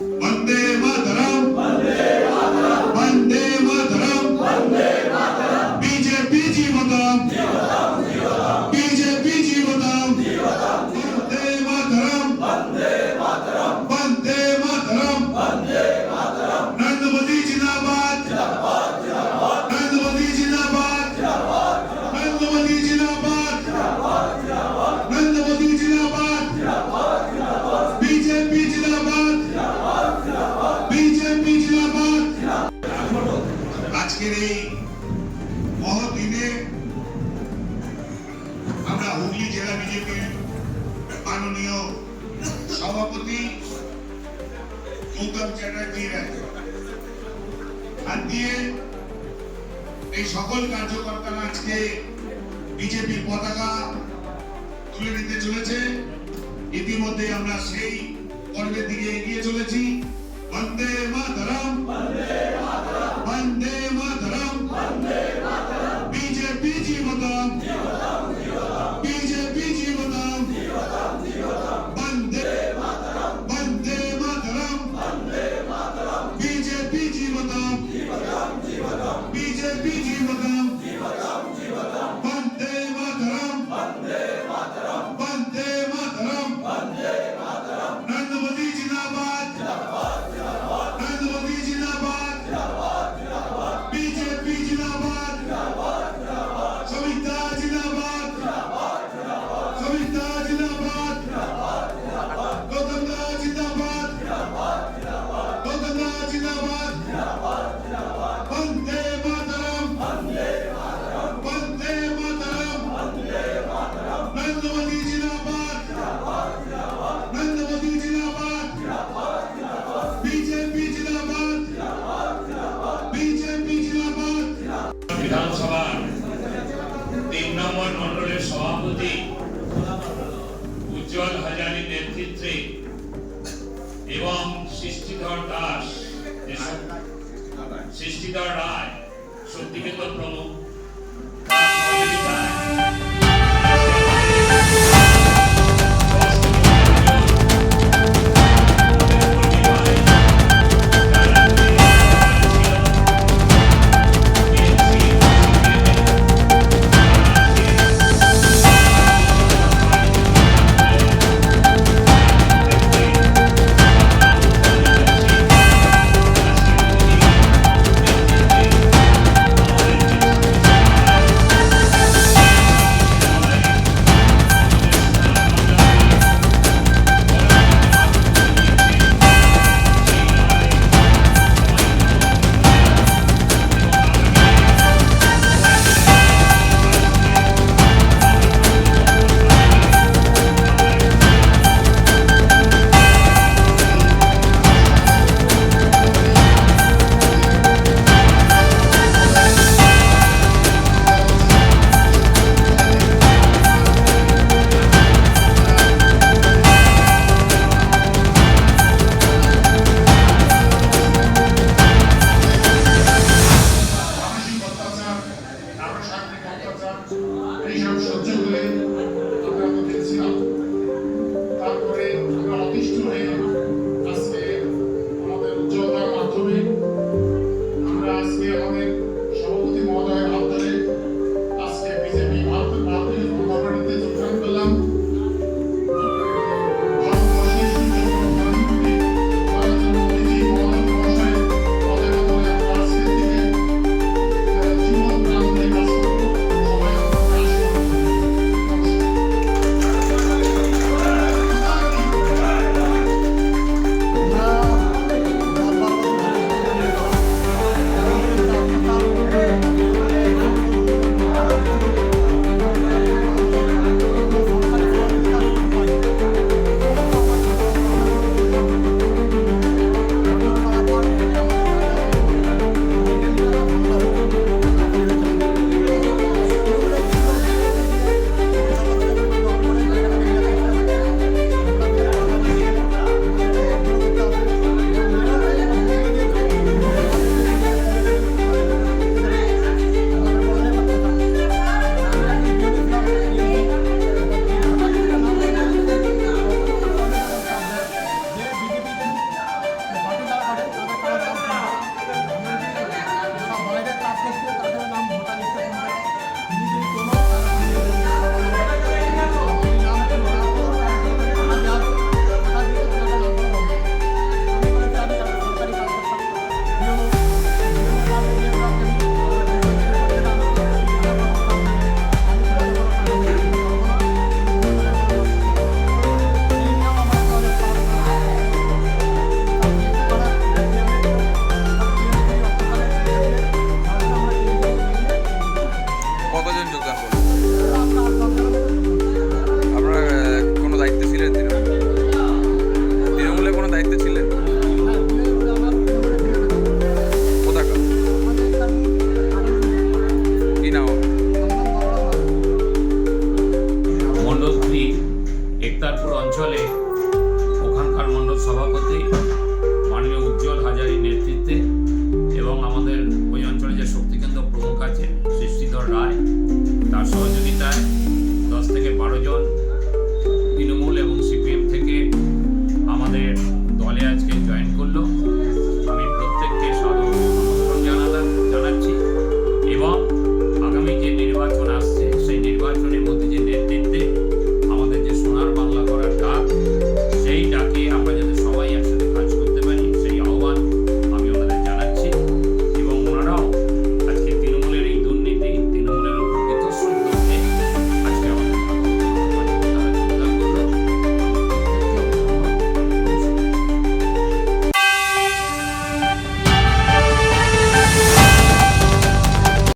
ಒಂದೇ হুগলি জেলা বিজেপির মাননীয় সভাপতি গৌতম চ্যাটার্জির হাত। দিয়ে এই সকল কার্যকর্তারা আজকে বিজেপির পতাকা তুলে নিতে চলেছে। ইতিমধ্যে আমরা সেই পর্বের দিকে এগিয়ে চলেছি। বন্দে মাতরম। বন্দে মাতরম। মতো সভাপতি উজ্জ্বল হাজারি নেতৃত্বে এবং সৃষ্টিধর দাস সৃষ্টিধর রায় সত্যিকেতন প্রমুখ। সহ্য করে